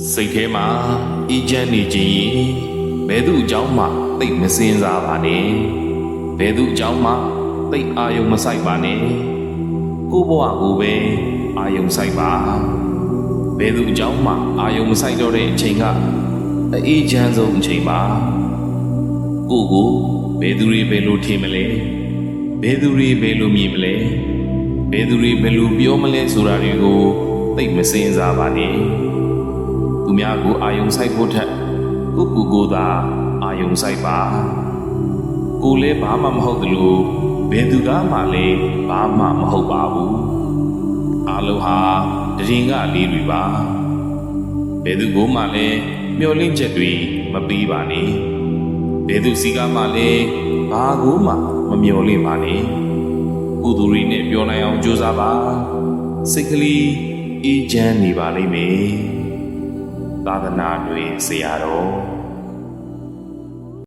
စိတ်ထဲမှာအေးချမ်းနေခြင်းရင်ဘယ်သူအကြောင်းမှသိပ်မစင်စားပါနဲ့ဘယ်သူအကြောင်းမှသိပ်အာယုံမဆိုင်ပါနဲ့ကိုယ့်ဘဝကိုပဲအာယုံဆိုင်ပါဘယ်သူအကြောင်းမှအာယုံမဆိုင်တော့တဲ့အချိန်ကအေးချမ်းဆုံးအချိန်ပါကိုယ့်ကိုဘယ်သူတွေဘယ်လိုထင်မလဲဘယ်သူတွေဘယ်လိုမြင်မလဲဘယ်သူတွေဘယ်လိုပြောမလဲဆိုတာတွေကိုသိပ်မစင်စားပါနဲ့သူ များကိုအာယုံဆိုင်ဖို့ထက်ကိုယ့်ကိုယ်ကိုယ်သာအာယုံဆိုင်ပါကိုယ်လည်းဘာမှမဟုတ်သလိုဘယ်သူကမှလည်းဘာမှမဟုတ်ပါဘူးအလုံးဟာတရင်ကလေးတွေပါဘယ်သူကိုမှလည်းမျောလင့်ချက်တွေမပေးပါနဲ့ဘယ်သူစီကမှလည်းဘာကိုမှမမျောလင့်ပါနဲ့ကုသိုလ်တွေနဲ့ပြောနိုင်အောင်ကြိုးစားပါစိတ်ကလေးအေးချမ်းနေပါလိမ့်မယ် သာသနာတွင်ဆရာတော်